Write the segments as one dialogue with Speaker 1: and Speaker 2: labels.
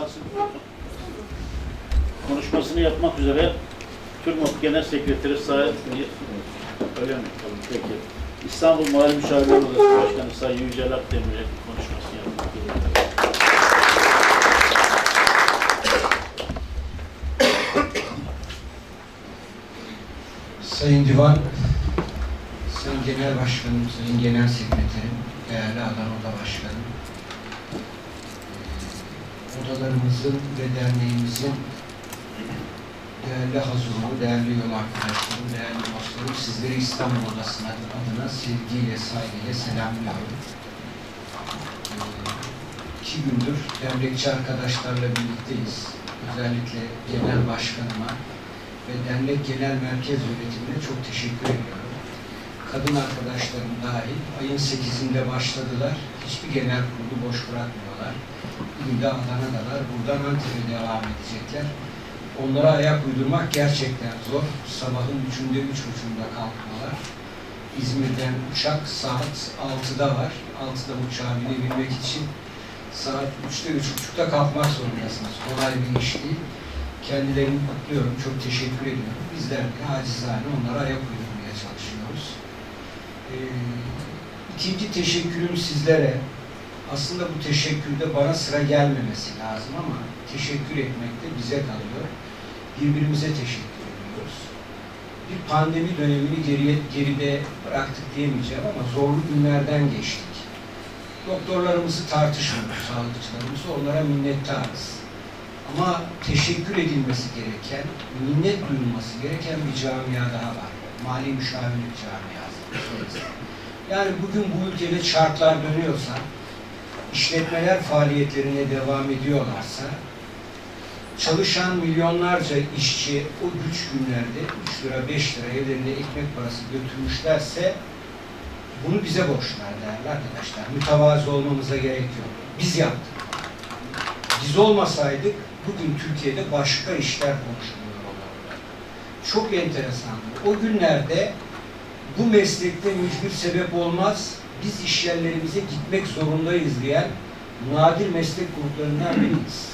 Speaker 1: kalsın. Konuşmasını yapmak üzere TÜRMOP Genel Sekreteri Sayın Öyle mi? Peki. İstanbul Mali Müşavirler Odası Başkanı Sayın Yücel Akdemir'e konuşmasını yapmak üzere.
Speaker 2: Sayın Divan, Sayın Genel Başkanım, Sayın Genel Sekreterim, değerli Adana Oda Başkanım, odalarımızın ve derneğimizin değerli hazırlığı, değerli yol arkadaşlarım, değerli dostlarım, sizleri İstanbul Odası'na adına sevgiyle, saygıyla selamlıyorum. Eee, İki gündür dernekçi arkadaşlarla birlikteyiz. Özellikle genel başkanıma, ve dernek genel merkez yönetimine çok teşekkür ediyorum. Kadın arkadaşlarım dahil ayın 8'inde başladılar. Hiçbir genel kurulu boş bırakmıyorlar. Bugün de Adana'dalar. Buradan Antep'e devam edecekler. Onlara ayak uydurmak gerçekten zor. Sabahın üçünde, üç buçuğunda kalkmalar. İzmir'den uçak saat 6'da var. 6'da uçağa binebilmek için saat 3'te, üç buçukta kalkmak zorundasınız. Kolay bir iş değil. Kendilerini kutluyorum, çok teşekkür ediyorum. Bizler de acizane onlara ayak uydurmaya çalışıyoruz. Ee, ikinci teşekkürüm sizlere. Aslında bu teşekkürde bana sıra gelmemesi lazım ama teşekkür etmek de bize kalıyor. Birbirimize teşekkür ediyoruz. Bir pandemi dönemini geriye, geride bıraktık diyemeyeceğim ama zorlu günlerden geçtik. Doktorlarımızı tartışmıyoruz, sağlıkçılarımızı, onlara minnettarız. Ama teşekkür edilmesi gereken, minnet duyulması gereken bir camia daha var. Mali müşavirlik camiası. Yani bugün bu ülkede çarklar dönüyorsa, işletmeler faaliyetlerine devam ediyorlarsa, çalışan milyonlarca işçi o güç günlerde 3 lira 5 lira evlerine ekmek parası götürmüşlerse bunu bize borçlar değerli arkadaşlar. Mütevazı olmamıza gerek yok. Biz yaptık. Biz olmasaydık bugün Türkiye'de başka işler konuşuluyor olurdu. Çok enteresan. O günlerde bu meslekte mücbir sebep olmaz, biz iş yerlerimize gitmek zorundayız diyen nadir meslek gruplarından biriyiz.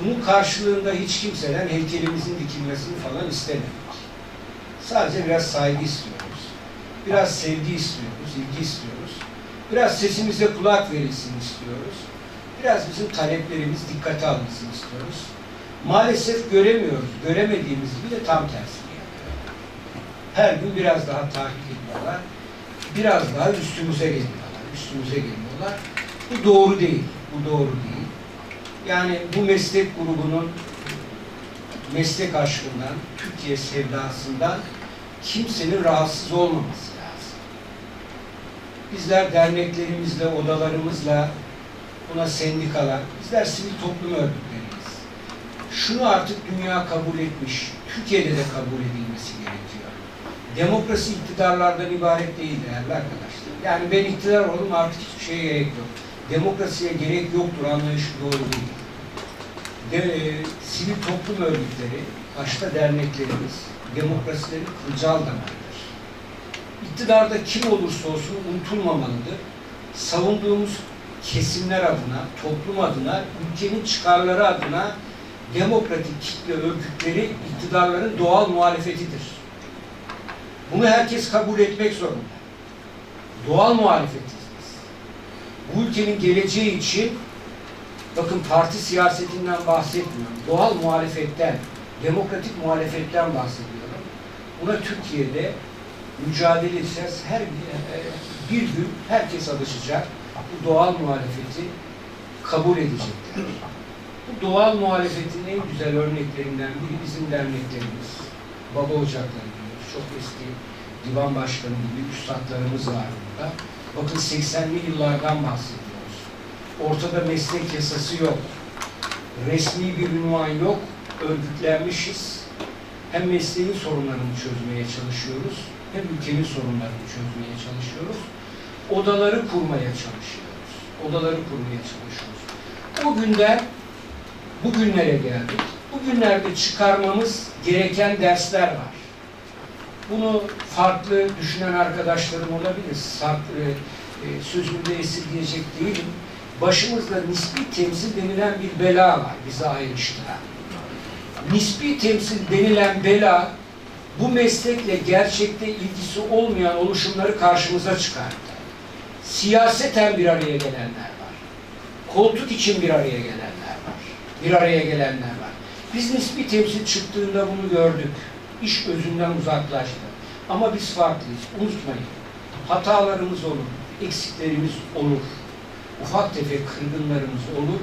Speaker 2: Bunun karşılığında hiç kimseden heykelimizin dikilmesini falan istemedik. Sadece biraz saygı istiyoruz. Biraz sevgi istiyoruz, ilgi istiyoruz. Biraz sesimize kulak verilsin istiyoruz. Biraz bizim taleplerimiz dikkate alınsın istiyoruz. Maalesef göremiyoruz. Göremediğimiz gibi de tam tersini yapıyor. Her gün biraz daha takip ediyorlar. Biraz daha üstümüze geliyorlar. Üstümüze geliyorlar. Bu doğru değil. Bu doğru değil. Yani bu meslek grubunun meslek aşkından, Türkiye sevdasından kimsenin rahatsız olmaması lazım. Bizler derneklerimizle, odalarımızla, buna sendikalar, bizler sivil toplum örgütleriyiz. Şunu artık dünya kabul etmiş, Türkiye'de de kabul edilmesi gerekiyor. Demokrasi iktidarlardan ibaret değil değerli arkadaşlar. Yani ben iktidar oldum artık hiçbir şeye gerek yok. Demokrasiye gerek yoktur anlayışı doğru değil. De, e, sivil toplum örgütleri, başta derneklerimiz, demokrasilerin kılcal damarıdır. İktidarda kim olursa olsun unutulmamalıdır. Savunduğumuz kesimler adına, toplum adına, ülkenin çıkarları adına demokratik kitle örgütleri iktidarların doğal muhalefetidir. Bunu herkes kabul etmek zorunda. Doğal muhalefetiz biz. Bu ülkenin geleceği için bakın parti siyasetinden bahsetmiyorum. Doğal muhalefetten, demokratik muhalefetten bahsediyorum. Buna Türkiye'de mücadele edeceğiz. Her bir gün herkes alışacak bu doğal muhalefeti kabul edecekler. Bu doğal muhalefetin en güzel örneklerinden biri bizim derneklerimiz. Baba ocakları diyoruz. Çok eski divan başkanı gibi üstadlarımız var burada. Bakın 80'li yıllardan bahsediyoruz. Ortada meslek yasası yok. Resmi bir ünvan yok. Örgütlenmişiz. Hem mesleğin sorunlarını çözmeye çalışıyoruz, hem ülkenin sorunlarını çözmeye çalışıyoruz odaları kurmaya çalışıyoruz. Odaları kurmaya çalışıyoruz. O günden bugünlere geldik. Bugünlerde çıkarmamız gereken dersler var. Bunu farklı düşünen arkadaşlarım olabilir. Farklı, e, sözümde esirgeyecek değilim. başımızda nispi temsil denilen bir bela var bizi ayrıştıran. Nispi temsil denilen bela bu meslekle gerçekte ilgisi olmayan oluşumları karşımıza çıkarttı. Siyaseten bir araya gelenler var. Koltuk için bir araya gelenler var. Bir araya gelenler var. Biz nispi temsil çıktığında bunu gördük. İş özünden uzaklaştı. Ama biz farklıyız. Unutmayın. Hatalarımız olur, eksiklerimiz olur. Ufak tefek kırgınlarımız olur.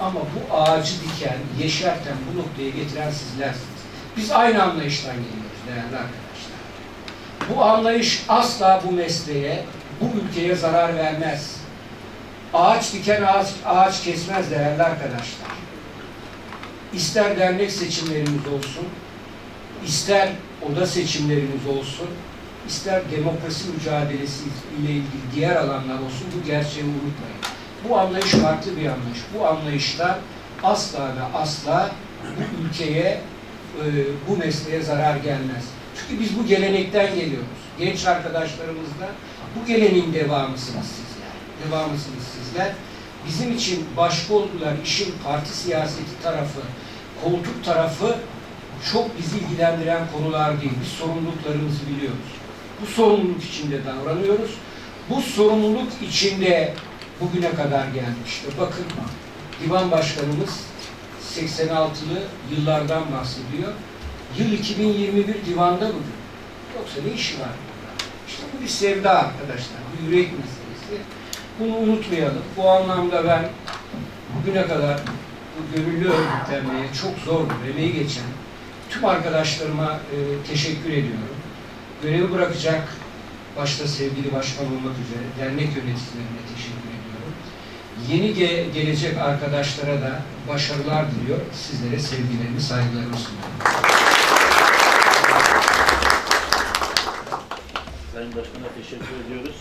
Speaker 2: Ama bu ağacı diken, yeşerten bu noktaya getiren sizlersiniz. Biz aynı anlayıştan geliyoruz değerli arkadaşlar. Bu anlayış asla bu mesleğe, bu ülkeye zarar vermez. Ağaç diken ağaç, ağaç kesmez değerli arkadaşlar. İster dernek seçimlerimiz olsun, ister oda seçimlerimiz olsun, ister demokrasi mücadelesi ile ilgili diğer alanlar olsun bu gerçeği unutmayın. Bu anlayış farklı bir anlayış. Bu anlayışta asla ve asla bu ülkeye, e, bu mesleğe zarar gelmez. Çünkü biz bu gelenekten geliyoruz. Genç arkadaşlarımız da bu geleneğin devamısınız sizler. Devamısınız sizler. Bizim için başkoldular, işin parti siyaseti tarafı, koltuk tarafı çok bizi ilgilendiren konular değil. Biz sorumluluklarımızı biliyoruz. Bu sorumluluk içinde davranıyoruz. Bu sorumluluk içinde bugüne kadar gelmiştir. Bakın divan başkanımız 86'lı yıllardan bahsediyor. Yıl 2021 divanda bugün. Yoksa ne işi var burada? İşte bu bir sevda arkadaşlar. Bu yürek meselesi. Bunu unutmayalım. Bu anlamda ben bugüne kadar bu gönüllü örgütlenmeye çok zor, emeği geçen tüm arkadaşlarıma e, teşekkür ediyorum. Görevi bırakacak başta sevgili başkan olmak üzere dernek yöneticilerine teşekkür ediyorum. Yeni ge- gelecek arkadaşlara da başarılar diliyor. Sizlere sevgilerimi, saygılarımı sunuyorum.
Speaker 1: Sayın Başkan'a teşekkür ediyoruz.